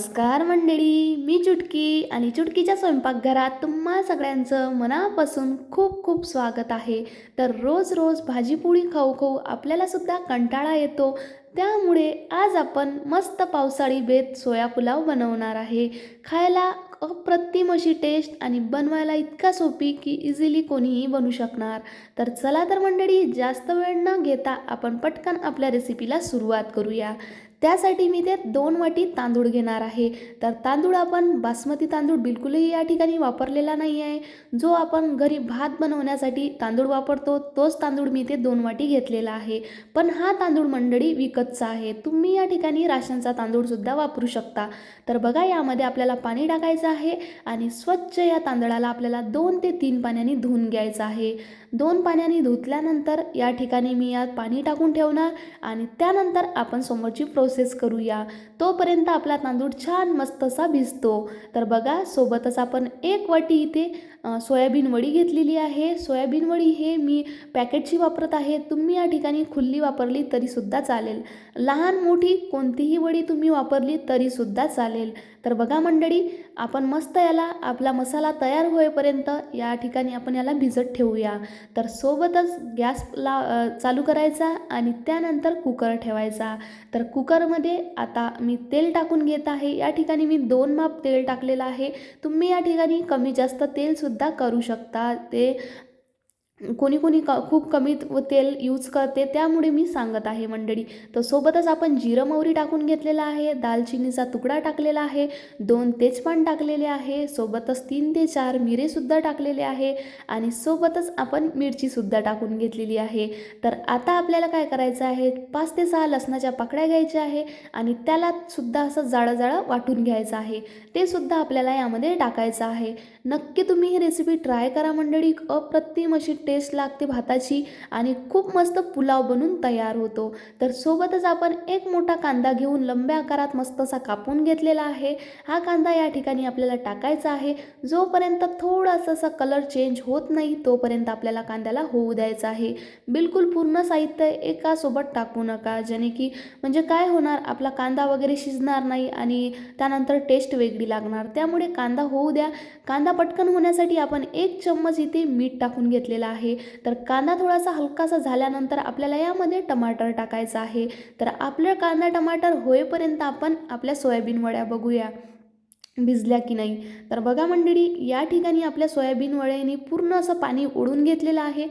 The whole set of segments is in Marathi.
नमस्कार मंडळी मी चुटकी आणि चुटकीच्या स्वयंपाकघरात तुम्हा सगळ्यांचं मनापासून खूप खूप स्वागत आहे. तर रोज रोज भाजीपोळी खाऊ खाऊ आपल्यालासुद्धा कंटाळा येतो. त्यामुळे आज आपण मस्त पावसाळी बेत सोया पुलाव बनवणार आहे. खायला अप्रतिम अशी टेस्ट आणि बनवायला इतका सोपी की इझिली कोणीही बनवू शकणार. तर चला तर मंडळी जास्त वेळ न घेता आपण पटकन आपल्या रेसिपीला सुरुवात करूया. त्यासाठी मी ते दोन वाटी तांदूळ घेणार आहे. तर तांदूळ आपण बासमती तांदूळ बिलकुलही या ठिकाणी वापरलेला नाही आहे. जो आपण घरी भात बनवण्यासाठी तांदूळ वापरतो तोच तांदूळ मी ते दोन वाटी घेतलेला आहे. पण हा तांदूळ मंडळी विकतचा आहे. तुम्ही या ठिकाणी राशनचा तांदूळसुद्धा वापरू शकता. तर बघा यामध्ये आपल्याला पाणी टाकायचं आहे आणि स्वच्छ या तांदळाला आपल्याला दोन ते तीन पाण्याने धुवून घ्यायचं आहे. दोन पाण्याने धुतल्यानंतर या ठिकाणी मी यात पाणी टाकून ठेवणार आणि त्यानंतर आपण समोरची प्रोसेस प्रोसेस करूया. तोपर्यंत आपला तांदूळ छान मस्त असा भिजतो. तर बघा सोबतच आपण एक वाटी इथे सोयाबीन वडी घेतलेली आहे. सोयाबीन वडी हे मी पॅकेटची वापरत आहे. तुम्ही या ठिकाणी खुल्ली वापरली तरीसुद्धा चालेल. लहान मोठी कोणतीही वडी तुम्ही वापरली तरीसुद्धा चालेल. तर बघा मंडळी आपण मस्त याला आपला मसाला तयार होईपर्यंत या ठिकाणी आपण याला भिजत ठेवूया. तर सोबतच गॅस ला चालू करायचा आणि त्यानंतर कुकर ठेवायचा. तर कुकर कुकरमध्ये आता मी तेल टाकून घेत आहे. या ठिकाणी मी दोन माप तेल टाकलेलं आहे. तुम्ही या ठिकाणी कमी जास्त तेलसुद्धा करू शकता. ते कोणी कोणी क खूप कमी व तेल यूज करते त्यामुळे मी सांगत आहे मंडळी. तर सोबतच आपण जिरं मोहरी टाकून घेतलेला आहे दालचिनीचा तुकडा टाकलेला आहे दोन तेजपान टाकलेले आहे सोबतच तीन ते चार मिरेसुद्धा टाकलेले आहे आणि सोबतच आपण मिरचीसुद्धा टाकून घेतलेली आहे. तर आता आपल्याला काय करायचं आहे पाच ते सहा लसणाच्या पकड्या घ्यायच्या आहे आणि त्याला सुद्धा असं जाळं जाळं वाटून घ्यायचं आहे. ते सुद्धा आपल्याला यामध्ये टाकायचं आहे. नक्की तुम्ही ही रेसिपी ट्राय करा मंडळी. अप्रतिम अशी टेस्ट लागते भाताची आणि खूप मस्त पुलाव बनून तयार होतो. तर सोबतच आपण एक मोठा कांदा घेऊन लंब्या आकारात मस्त असा कापून घेतलेला आहे. हा कांदा या ठिकाणी आपल्याला टाकायचा आहे. जोपर्यंत थोडासा असा कलर चेंज होत नाही तोपर्यंत आपल्याला कांद्याला होऊ द्यायचा आहे. बिलकुल पूर्ण साहित्य एकासोबत टाकू नका ज्याने की म्हणजे काय होणार आपला कांदा वगैरे शिजणार नाही आणि त्यानंतर टेस्ट वेगळी लागणार. त्यामुळे कांदा होऊ द्या. कांदा पटकन होण्यासाठी आपण एक चम्मच इथे मीठ टाकून घेतलेला आहे. तर कांदा थोडासा हलकासा झाल्यानंतर आपल्याला यामध्ये टमाटर टाकायचं आहे. तर आपलं कांदा टमाटर होईपर्यंत आपण आपल्या सोयाबीन वड्या बघूया. भिजल्या की नाही? तर बघा मंडळी या ठिकाणी आपल्या सोयाबीन वड्याने पूर्ण असं पाणी ओढून घेतलेलं आहे.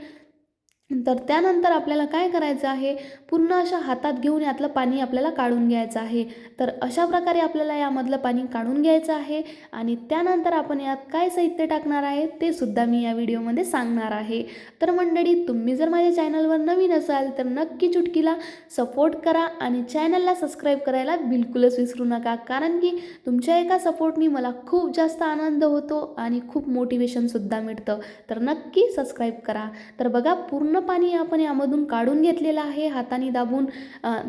तर त्यानंतर आपल्याला काय करायचं आहे? पूर्ण अशा हातात घेऊन यातलं पाणी आपल्याला काढून घ्यायचं आहे. तर अशा प्रकारे आपल्याला यामधलं पाणी काढून घ्यायचं आहे आणि त्यानंतर आपण यात काय साहित्य टाकणार आहे ते सुद्धा मी या व्हिडिओमध्ये सांगणार आहे. तर मंडळी तुम्ही जर माझ्या चॅनलवर नवीन असाल तर नक्की चुटकीला सपोर्ट करा आणि चॅनलला सबस्क्राईब करायला बिलकुलच विसरू नका. कारण की तुमच्या एका सपोर्टनी मला खूप जास्त आनंद होतो आणि खूप मोटिवेशनसुद्धा मिळतं. तर नक्की सबस्क्राईब करा. तर बघा पूर्ण पाणी आपण यामधून काढून घेतलेलं आहे हाताने दाबून.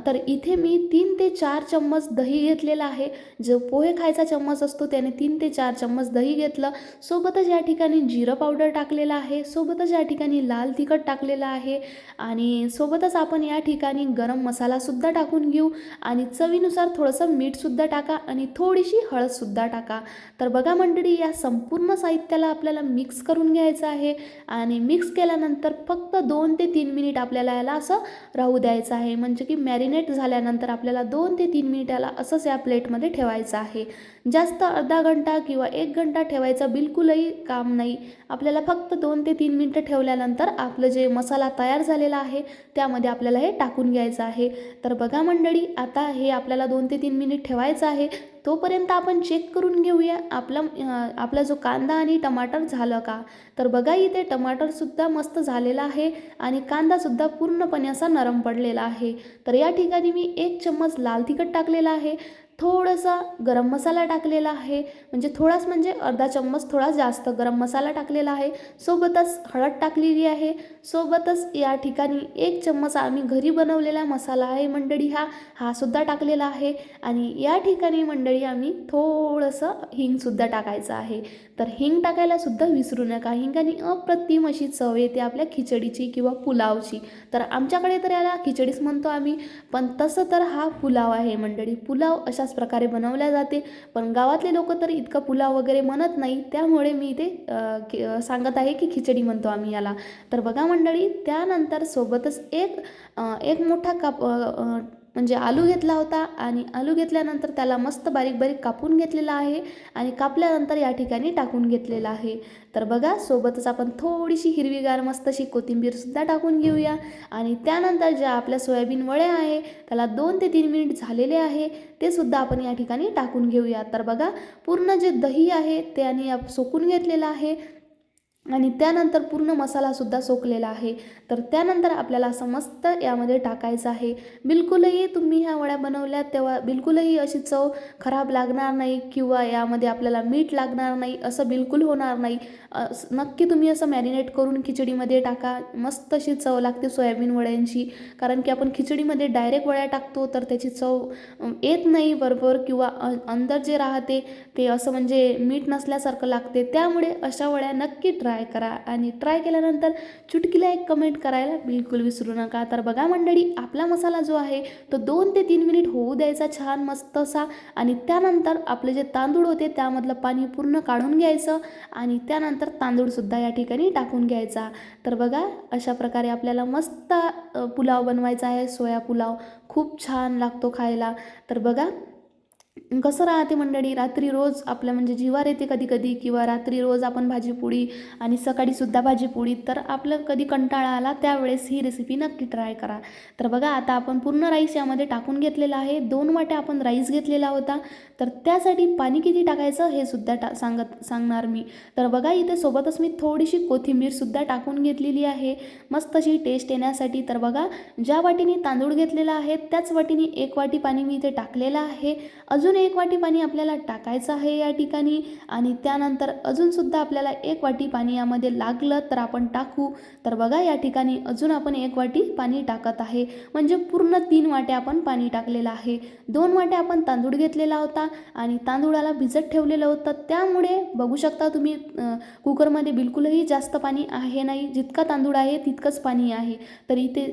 तर इथे मी तीन ते चार चम्मच दही घेतलेला आहे. जो पोहे खायचा चम्मच असतो त्याने तीन ते चार चम्मच दही घेतलं. सोबतच या ठिकाणी जिरं पावडर टाकलेलं आहे. सोबतच या ठिकाणी लाल तिखट टाकलेलं आहे. आणि सोबतच आपण या ठिकाणी गरम मसालासुद्धा टाकून घेऊ. आणि चवीनुसार थोडंसं मीठसुद्धा टाका आणि थोडीशी हळदसुद्धा टाका. तर बघा मंडळी या संपूर्ण साहित्याला आपल्याला मिक्स करून घ्यायचं आहे. आणि मिक्स केल्यानंतर फक्त दोन दोन ते तीन मिनिट आपल्याला याला असं राहू द्यायचं आहे. म्हणजे की मॅरिनेट झाल्यानंतर आपल्याला दोन ते तीन मिनिट याला असंच या प्लेटमध्ये ठेवायचं आहे. जास्त अर्धा घंटा किंवा एक घंटा ठेवायचं बिलकुलही काम नाही. आपल्याला फक्त दोन ते तीन मिनटं ठेवल्यानंतर आपलं जे मसाला तयार झालेला आहे त्यामध्ये आपल्याला हे टाकून घ्यायचं आहे. तर बघा मंडळी आता हे आपल्याला दोन ते तीन मिनिट ठेवायचं आहे. तोपर्यंत आपण चेक करून घेऊया. आपला आपला जो कांदा आणि टमाटर झालं का? तर बघा इथे टमाटरसुद्धा मस्त झालेला आहे आणि कांदासुद्धा पूर्णपणे असा नरम पडलेला आहे. तर या ठिकाणी मी एक चम्मच लाल तिखट टाकलेला आहे. थोडासा गरम मसाला टाकलेला आहे. म्हणजे थोडाच म्हणजे अर्धा चम्मच थोडा जास्त गरम मसाला टाकलेला आहे. सोबतच हळद टाकलेली आहे. सोबतच या ठिकाणी एक चम्मच आम्ही घरी बनवलेला मसाला आहे मंडळी. हा हा सुद्धा टाकलेला आहे. आणि या ठिकाणी मंडळी आम्ही थोडंसं हिंगसुद्धा टाकायचं आहे. तर हिंग टाकायला सुद्धा विसरू नका. हिंगाने अप्रतिम अशी चव येते आपल्या खिचडीची किंवा पुलावची. तर आमच्याकडे तर याला खिचडीच म्हणतो आम्ही. पण तसं तर हा पुलाव आहे मंडळी. पुलाव अशा अशाच प्रकारे बनवल्या जाते. पण गावातले लोक तर इतकं पुलाव वगैरे म्हणत नाही. त्यामुळे मी इथे सांगत आहे की खिचडी म्हणतो आम्ही याला. तर बघा मंडळी त्यानंतर सोबतच एक एक मोठा काप म्हणजे आलू घेतला होता आणि आलू घेतल्यानंतर त्याला मस्त बारीक बारीक कापून घेतलेला आहे आणि कापल्यानंतर या ठिकाणी टाकून घेतलेला आहे. तर बघा सोबतच आपण थोडीशी हिरवीगार मस्त अशी कोथिंबीरसुद्धा टाकून घेऊया. आणि त्यानंतर ज्या आपल्या सोयाबीन वड्या आहे त्याला दोन ते तीन मिनिट झालेले आहे ते सुद्धा आपण या ठिकाणी टाकून घेऊया. तर बघा पूर्ण जे दही आहे ते आणि सोकून घेतलेलं आहे. आणि त्यानंतर पूर्ण मसालासुद्धा सोकलेला आहे. तर त्यानंतर आपल्याला असं मस्त यामध्ये टाकायचं आहे. बिलकुलही तुम्ही ह्या वड्या बनवल्या तेव्हा बिलकुलही अशी चव खराब लागणार नाही किंवा यामध्ये आपल्याला मीठ लागणार नाही असं बिलकुल होणार नाही. नक्की तुम्ही असं मॅरिनेट करून खिचडीमध्ये टाका. मस्त अशी चव लागते सोयाबीन वड्यांची. कारण की आपण खिचडीमध्ये डायरेक्ट वड्या टाकतो तर त्याची चव येत नाही बरोबर किंवा अंदर जे राहते ते असं म्हणजे मीठ नसल्यासारखं लागते. त्यामुळे अशा वड्या नक्की ट्राय ट्राय करा. आणि ट्राय केल्यानंतर चुटकीला एक कमेंट करायला बिलकुल विसरू नका. तर बघा मंडळी आपला मसाला जो आहे तो दोन ते तीन मिनिट होऊ द्यायचा छान मस्त असा आणि त्यानंतर आपले जे तांदूळ होते त्यामधलं पाणी पूर्ण काढून घ्यायचं. आणि त्यानंतर तांदूळसुद्धा या ठिकाणी टाकून घ्यायचा. तर बघा अशा प्रकारे आपल्याला मस्त पुलाव बनवायचा आहे. सोया पुलाव खूप छान लागतो खायला. तर बघा कसं राहते मंडळी? रात्री रोज आपल्या म्हणजे जीवार येते कधी कधी किंवा रात्री रोज आपण भाजीपोळी आणि सकाळीसुद्धा भाजीपोळी तर आपलं कधी कंटाळा आला त्यावेळेस ही रेसिपी नक्की ट्राय करा. तर बघा आता आपण पूर्ण राईस यामध्ये टाकून घेतलेला आहे. दोन वाट्या आपण राईस घेतलेला होता. तर त्यासाठी पाणी किती टाकायचं हे सुद्धा टा सांगत सांगणार मी. तर बघा इथे सोबतच मी थोडीशी कोथिंबीरसुद्धा टाकून घेतलेली आहे. मस्त अशी टेस्ट येण्यासाठी. तर बघा ज्या वाटीने तांदूळ घेतलेला आहे त्याच वाटीने एक वाटी पाणी मी इथे टाकलेलं आहे. अजून एक वाटी पाणी आपल्याला टाकायचं आहे या ठिकाणी आणि त्यानंतर अजूनसुद्धा आपल्याला एक वाटी पाणी यामध्ये लागलं तर आपण टाकू. तर बघा या ठिकाणी अजून आपण एक वाटी पाणी टाकत आहे. म्हणजे पूर्ण तीन वाट्या आपण पाणी टाकलेलं आहे. दोन वाट्या आपण तांदूळ घेतलेला होता आणि तांदूळाला भिजत ठेवलेलं होतं. त्यामुळे बघू शकता तुम्ही कुकरमध्ये बिलकुलही जास्त पाणी आहे नाही. जितका तांदूळ आहे तितकंच पाणी आहे. तर इथे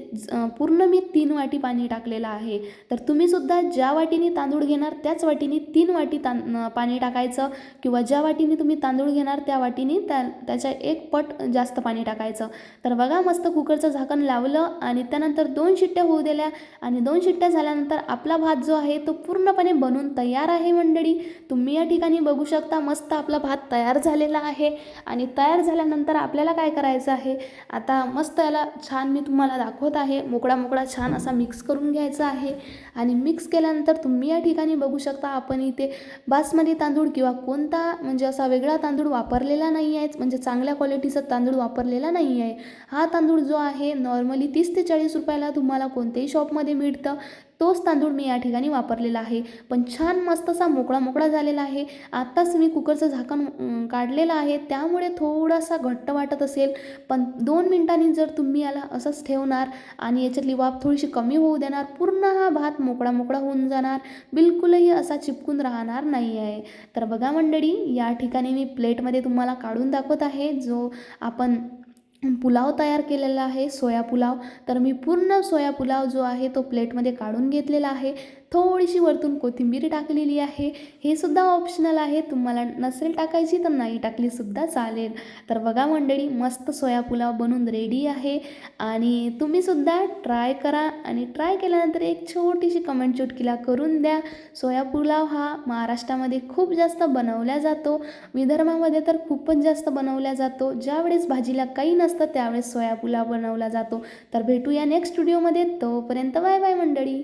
पूर्ण मी तीन वाटी पाणी टाकलेलं आहे. तर तुम्हीसुद्धा ज्या वाटीने तांदूळ घेणार त्याच त्याच वाटीने तीन वाटी तां पाणी टाकायचं किंवा ज्या वाटीने तुम्ही तांदूळ घेणार त्या वाटीने त्या त्याच्या एक पट जास्त पाणी टाकायचं. तर बघा मस्त कुकरचं झाकण लावलं आणि त्यानंतर दोन शिट्ट्या होऊ दिल्या आणि दोन शिट्ट्या झाल्यानंतर आपला भात जो आहे तो पूर्णपणे बनून तयार आहे मंडळी. तुम्ही या ठिकाणी बघू शकता मस्त आपला भात तयार झालेला आहे आणि तयार झाल्यानंतर आपल्याला काय करायचं आहे? आता मस्त याला छान मी तुम्हाला दाखवत आहे. मोकळा मोकळा छान असा मिक्स करून घ्यायचा आहे आणि मिक्स केल्यानंतर तुम्ही या ठिकाणी बघू शकता आपण इथे बासमती तांदूळ किंवा कोणता म्हणजे असा वेगळा तांदूळ वापरलेला नाही आहे म्हणजे चांगल्या क्वालिटीचा तांदूळ वापरलेला नाही आहे. हा तांदूळ जो आहे नॉर्मली तीस ते चाळीस रुपयाला तुम्हाला कोणत्याही शॉपमध्ये मिळतं. तोच तांदूळ मी या ठिकाणी वापरलेला आहे. पण छान मस्त असा मोकळा मोकळा झालेला आहे. आत्ताच मी कुकरचं झाकण काढलेलं आहे. त्यामुळे थोडासा घट्ट वाटत असेल. पण दोन मिनटांनी जर तुम्ही याला असंच ठेवणार आणि याच्यातली वाफ थोडीशी कमी होऊ देणार पूर्ण हा भात मोकळा मोकळा होऊन जाणार बिलकुलही असा चिपकून राहणार नाही आहे तर बघा मंडळी या ठिकाणी मी प्लेटमध्ये तुम्हाला काढून दाखवत आहे जो आपण पुलाव तयार केलेला आहे सोया पुलाव. तर मी पूर्ण सोया पुलाव जो आहे तो प्लेटमध्ये काढून घेतलेला आहे. थोडीशी वरतून कोथिंबीर टाकलेली आहे. हे सुद्धा ऑप्शनल आहे. तुम्हाला नसेल टाकायची तर नाही टाकलीसुद्धा चालेल. तर बघा मंडळी मस्त सोया पुलाव बनून रेडी आहे. आणि तुम्हीसुद्धा ट्राय करा आणि ट्राय केल्यानंतर एक छोटीशी कमेंट चुटकीला करून द्या. सोया पुलाव हा महाराष्ट्रामध्ये खूप जास्त बनवला जातो. विदर्भामध्ये तर खूपच जास्त बनवला जातो. ज्यावेळेस भाजीला काही नसतं त्यावेळेस सोया पुलाव बनवला जातो. तर भेटूया नेक्स्ट व्हिडिओमध्ये तोपर्यंत बाय बाय मंडळी.